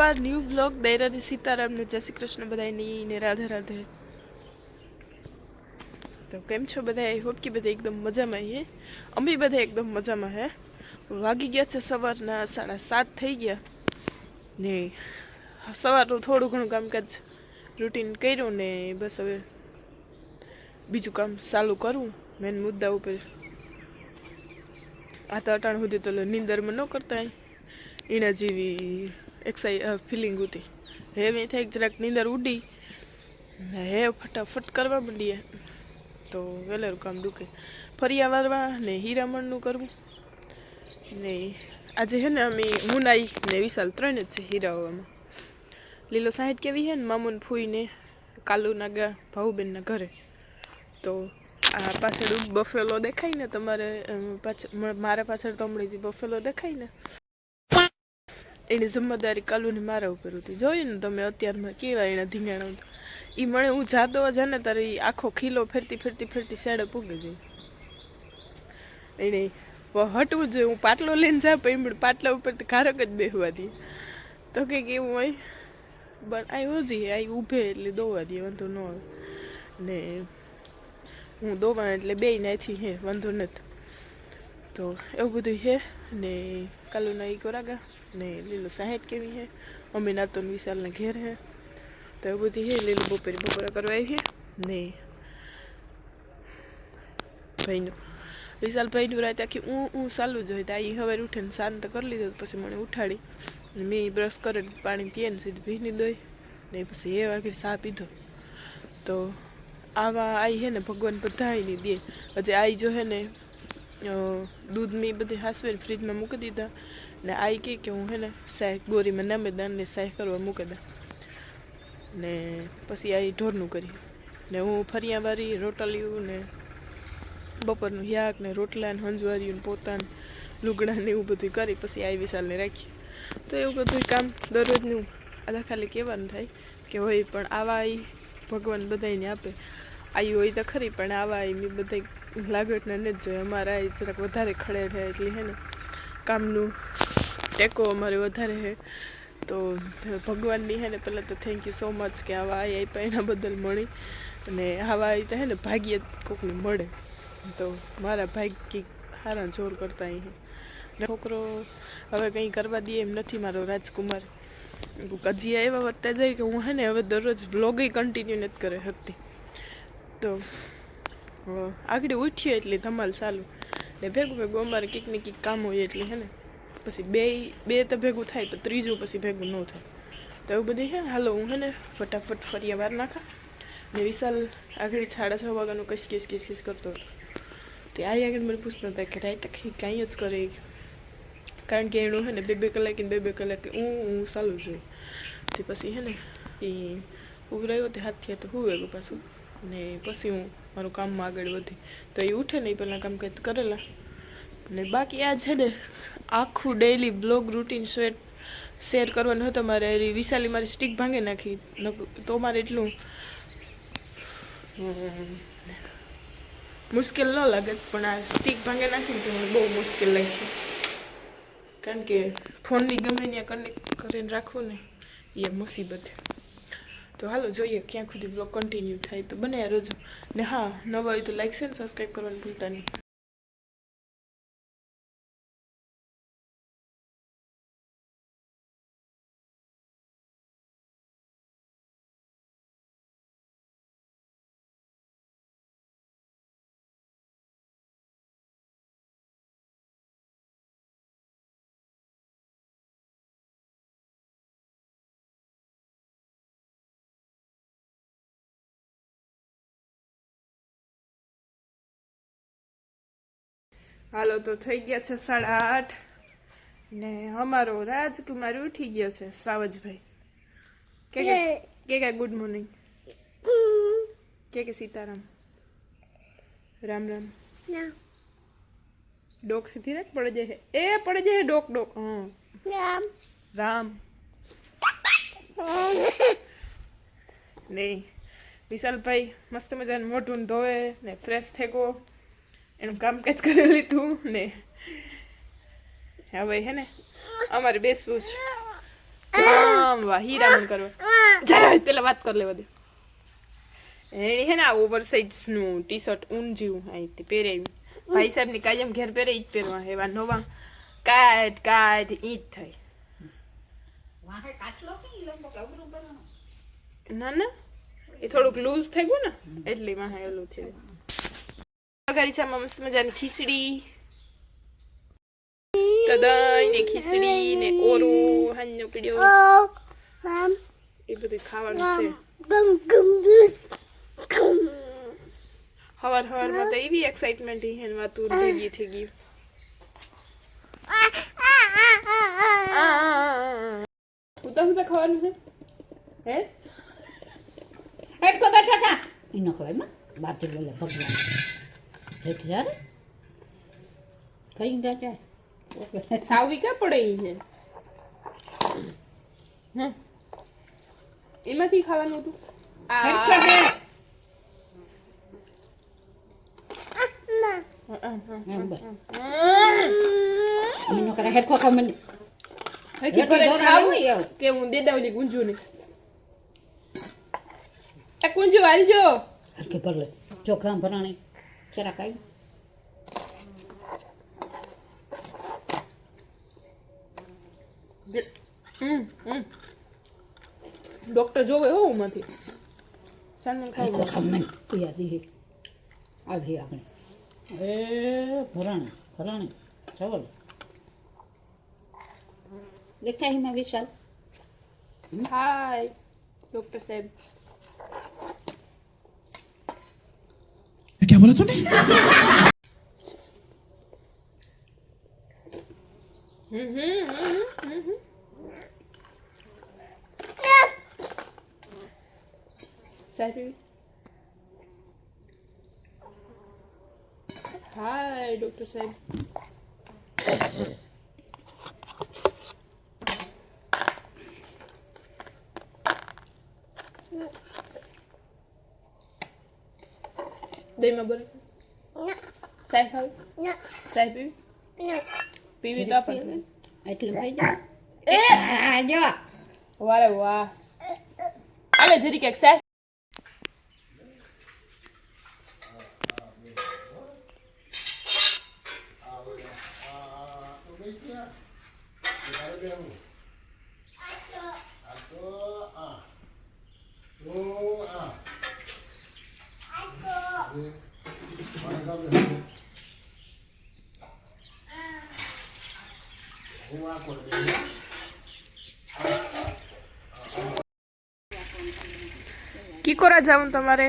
R new blog દૈરાથી સીતારામને જય શ્રી કૃષ્ણ બધાની ને રાધે રાધે. તો કેમ છો બધા આઈ હોપ કે બધા એકદમ મજામાં હે. અમે બધા એકદમ મજામાં હે. વાગી ગયા છે સવારના સાડા સાત થઈ ગયા. ને સવારનું થોડું ઘણું કામકાજ રૂટીન કર્યું ને બસ હવે બીજું કામ ચાલુ કરવું મેન મુદ્દા ઉપર. આ તો અટાણ સુધી તો નિંદરમાં ન કરતા એના જેવી એક્સાઈ ફિલિંગ હતી હે મેં થાય જરાક નીંદર ઉડી. ને હે ફટાફટ કરવા માંડીએ. તો વેલેરું કામ ડૂકે. ફરિયા વારવા ને હીરામણનું કરવું. ને આજે છે ને અમે મુનાઈ ને વિશાલ ત્રણ જ છે હીરાવામાં લીલો સાહેબ કેવી હે ને મામુન ફૂઈને કાલુના ગા ભાઉબેનના ઘરે. તો આ પાછળ બફેલો દેખાય ને તમારે પાછળ મારા પાછળ તો હમણાં જે બફેલો દેખાય ને. એની જિમ્મેદારી કાલુની મારા ઉપર હતી જોયું ને તમે અત્યારમાં કેવા એના ધીંગાણા એ મને હું જાતો જ ને તારે આખો ખીલો ફેરતી ફેરતી ફેરતી સાડે પૂગી જઈ એને હટવું જોઈએ, હું પાટલો લઈને જા પણ પાટલા ઉપરથી કારક જ બેહવા દે. તો કે કેવું હોય. પણ આવ્યો ઓજી આ ઊભે એટલે દોવા દે, વાંધો ન આવે. ને હું દોવા એટલે બે નાથી હે, વાંધો નથી. તો એવું બધું છે ને કાલુના એ કોરાગા. ને લીલો સાહેબ કેવી છે? અમે નાતો વિશાલના ઘેર હે તો એ બધી છે, લીલો બપોરે બપોરા કરવા આવી છે. ને ભાઈનું વિશાલ ભાઈનું રાત આખી હું ઊં ચાલુ જ હોય તો આ હવે ઉઠીને શાંત કરી લીધો પછી મને ઉઠાડી. મેં બ્રશ કરે પાણી પીએ ને સીધી ભીની દોઈ. ને પછી એ વાગે સા પીધો. તો આવા આઈ હે ને ભગવાન બધાયની દે. હજી આઈ જો હે ને દૂધ મેં બધી હાસવેર ફ્રીજમાં મૂકી દીધા ને આઈ કહે કે હું હે ને સાય ગોરીમાં નામે દાનને સાય કરવા મૂકી દા ને પછી આઈ ઢોરનું કરી ને હું ફરિયાવારી રોટલીયું ને બપોરનું યાક ને રોટલા ને હંજવાર્યું ને પોતાને લુગડા ને એવું બધું કરી પછી આઈ વિશાલને રાખી તો એવું બધું કામ દરરોજનું. આધા ખાલી કહેવાનું થાય કે હોય પણ આવા આઈ ભગવાન બધાને આપે. આવી હોય તો ખરી, પણ આવા મેં બધા લાગટને ન જ જોઈએ અમારા એ જરાક વધારે ખડે છે એટલે હે ને, કામનું ટેકો અમારે વધારે છે. તો ભગવાનની હે ને પહેલાં તો થેન્ક યુ સો મચ કે આવા આઈ આપ્યા એના બદલ મળી. અને આવા આવી તો હે ને ભાગ્ય કોકને મળે. તો મારા ભાગ્ય સારા જોર કરતા અહીં. છોકરો હવે કંઈ કરવા દે એમ નથી મારો રાજકુમાર. હજી એવા વધતા જાય કે હું હે ને હવે દરરોજ વ્લોગે કન્ટિન્યુ નથી કરે શકતી. તો આગળ ઉઠીએ એટલે ધમાલ ચાલુ. ને ભેગું ભેગું અમારે કંઈક ને કંઈક કામ હોય એટલે હે ને, પછી બે બે તો ભેગું થાય તો ત્રીજું પછી ભેગું ન થાય. તો એવું બધું હે, હાલો હું હે ને ફટાફટ ફરિયા વાર નાખા. ને વિશાલ આગળ સાડા છ વાગ્યાનું કશ કિસ કિસ કિસ કરતો હતો. તે આ આગળ મને પૂછતા હતા કે રાત તક કાંઈ જ કરે કારણ કે એનું હે ને બે બે કલાકે બે બે કલાકે હું હું ચાલુ જોઈ તે પછી હે ને એ ઉભરાયો તે હાથથી હાથ હું વેગું પાછું. ને પછી હું મારું કામમાં આગળ વધી તો એ ઉઠે ને એ પહેલાં કામ કંઈક કરેલા. ને બાકી આ છે ને આખું daily vlog routine share share કરવાનું હતો. મારે એ વિશાલી મારી સ્ટીક ભાંગી નાખી. તો મારે એટલું મુશ્કેલ ન લાગે. પણ આ સ્ટીક ભાંગી નાખીને તો મને બહુ મુશ્કેલ લાગી. કારણ કે ફોનની ગમે ત્યાં કનેક્ટ કરીને રાખવું ને, એ મુસીબત. તો હાલો જોઈએ ક્યાં સુધી બ્લોગ કન્ટિન્યુ થાય. તો બને રોજો. ને હા, નવા હોય તો લાઇક છે ને સબસ્ક્રાઈબ કરવાનું ભૂલતા નહીં. હાલો તો થઈ ગયા છે સાડા આઠ ને અમારો રાજકુમાર ઉઠી ગયો છે સાવજભાઈ. કે કે કે ગુડ મોર્નિંગ કે કે સીતારામ. રામ રામ. ડોક સીધી રાખ પડે જાય એ પડે જાય ડોક ડોક. રામ. રામ. નહીં વિશાલભાઈ મસ્ત મજાનું મોઢું ધોવે ને ફ્રેશ થેકો એનું કામકાજ કરી લીધું ને હવે હે ને અમારે બેસવું છે. વાહ હીરામણ કરવા. જાય પેલા વાત કર લેવા દે. એની હે ને આ ઓવરનું ટી શર્ટ ઊન જેવું અહીંથી પહેરાવ્યું ભાઈ સાહેબની કાયમ ઘેર પહેરે ઈ જ પહેરવા. એવા નવા કાટ કાટ ઈ જ થાય. વાહે ના ના. એ થોડુંક લૂઝ થઈ ગયું ને એટલે માં એલું થયું અગારીસામાં મસ્ત મજાની ખીચડી. તો ને ખીચડી ને ઓરું હાંજનો પીડ્યો. એ બધું ખાવાનું છે. હવાર હવારમાં તો એવી એક્સાઇટમેન્ટ હે ને વાતું ભેગી થઈ ગયું ઉતા ઉતા ખાવાનું છે? હે? એક તો બેઠા થા. ઈનો ખવાયમાં. બાકી બોલે ભગવાન. હેઠ યાર કઈ ગયા છે? સાવી ક્યાં પડે છે? હમ. એમાંથી ખાવાનું હતું? કરે ખા મને. કે હું દેદાવલી ગુંજુ ને ગુંજુ હાલજો. હરખી ભર ચોખા ભરાણી. ચરા કાઈ હમ હમ ડોક્ટર જોવે હો ઉમાંથી સાનું હેઠો ખાવું ખા મને પિયા દી આવી આપણે એ ભરાણી ભરાણી ચાવલ દેખાય હિમાં વિશાલ હાય ડોક્ટર સાહેબ क्या बोला तूने Salut. Hi, Dr. Seb. દહીંમાં બોલે સાહેબ ખાવી સાહેબ પીવી પીવી તો આપણને એટલું ખાઈ જા એ આ જો વારે વાહ આવે જરી ક્યાંક સાહેબ કિકોરા જાવું તમારે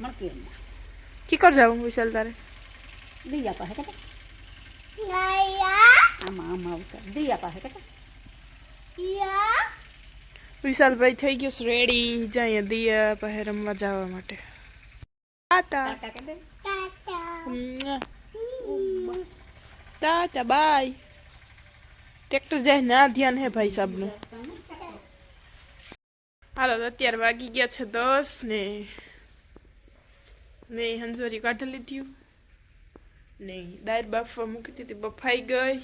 મળતી એમ કિકોર જાવું વિશાલ તારે દિયા પાસે કટા આમાં આમાં આવતા દિયા પાસે કટા વિશાલભાઈ થઈ ગયો છે રેડી જાય દિયા પાસે રમવા જવા માટે તાતા કાકા કે દે મ્વા. તાતા બાય ટ્રેક્ટર જાય, ના ધ્યાન હે ભાઈ સાહેબનું હાલો, તો અત્યારે વાગી ગયા છે દસ ને ને હંજોરી કાઢી લીધી ને દાળ બાફવા મૂકી દીધી, બફાઈ ગઈ.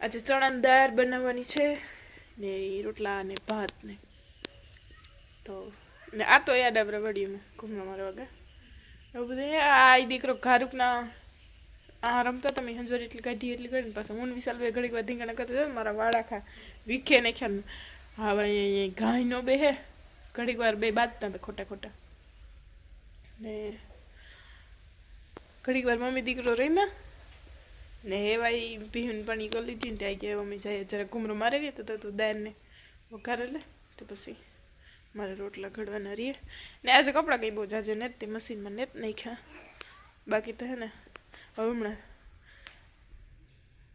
આજે ચણાની દાળ બનાવવાની છે, ને રોટલા ને ભાત ને. તો, ને આ તો યાદ આપણે વડીમાં ઘૂમણા મારવા ગયા. એવું બધું, આ દીકરો ઘારુકના આ રમતા તમે હંજોરી એટલી કાઢી એટલી કાઢી પાછા હું ને વિશાલ ભાઈ ઘડીક વાર ધીંગાણા કરતા હતા મારા વાળા વીખે ને. ખ્યાલ હા ભાઈ, અહીંયા ગાય નો બે હે ઘડીક વાર બે બાંધતા હતા ખોટા ખોટા. ને ઘડીક વાર મમ્મી દીકરો રમ્યા ને એવાય પીહુન પાણી કરી લીધી ને ત્યાં ગયા મમ્મી જાય જરા ઘૂમરો મારે ગયા તો તું દાનને વઘારે લે. તો પછી મારે રોટલા ઘડવાના રહીએ. ને આજે કપડાં કંઈ બહુ જાજે ને તે મશીનમાં નેત નાખ્યા. બાકી તો હે ને હવે હમણાં.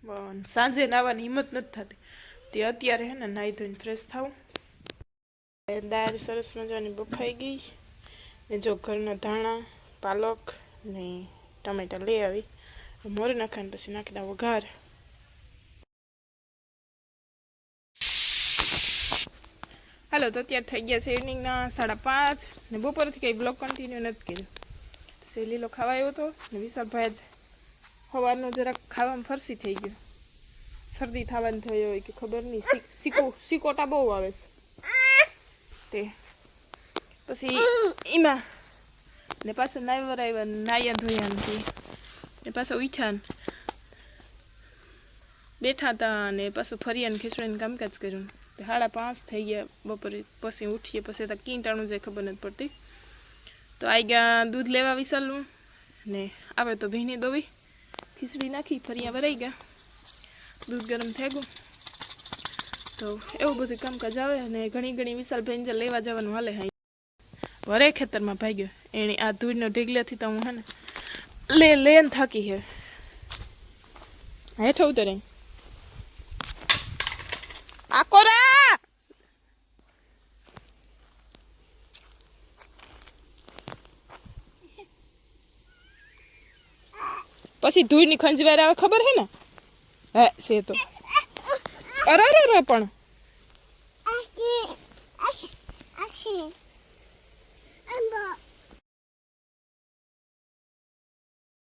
બ- સાંજે નાવાની હિંમત નથી થતી. તે અત્યારે હે ને નાહી ધોઈને ફ્રેશ થાવું. દાળ સરસ મજાની બફાઈ ગઈ. ને જો ઘરના ધાણા, પાલક ને ટમેટા લઈ આવી. મોર નાખાને પછી નાખી દા વઘાર. હાલો, તો અત્યારે થઈ ગયા છે ઇવનિંગના સાડા પાંચ. ને બપોરથી કંઈ બ્લોક કન્ટિન્યુ નથી કર્યું. સેલીલો ખાવા આવ્યો હતો ને વિશાલભાઈ જ સવારનો જરાક ખાવામાં ફરસી થઈ ગયો. શરદી થવાની થઈ હોય કે ખબર નહીં. સીકો સિકો સિકોટા બહુ આવે છે. તે. પછી એમાં ને પાછા નાઈવર ને નાયા ધોયા નથી ને પાછા ઉઠ્યા બેઠા હતા ને પાછું ફરિયાને ખીચડીને કામકાજ કર્યું. સાડા પાંચ થઈ ગયા બપોરે. પછી ઉઠીએ, પછી તો કીંટાણું જાય ખબર નથી પડતી. તો આવી ગયા દૂધ લેવા વિશાલનું. ને આવે તો ભીની દોવી. ખીચડી નાખી ફરિયા ભરાઈ ગયા દૂધ ગરમ થઈ તો એવું બધું કામકાજ આવે અને ઘણી ઘણી વિશાલ ભેંજર લેવા જવાનું હાલે હા. વરે ખેતરમાં ભાગ્યો. એણે આ ધૂળનો ઢીગલેથી તો હું હે ને લે, લેન થાકી હે. હેઠો ઉતરે. આ કોરા પછી ધૂળની ખંજવાર આવે ખબર હે ને? હે છે તો. અરે અરે પણ.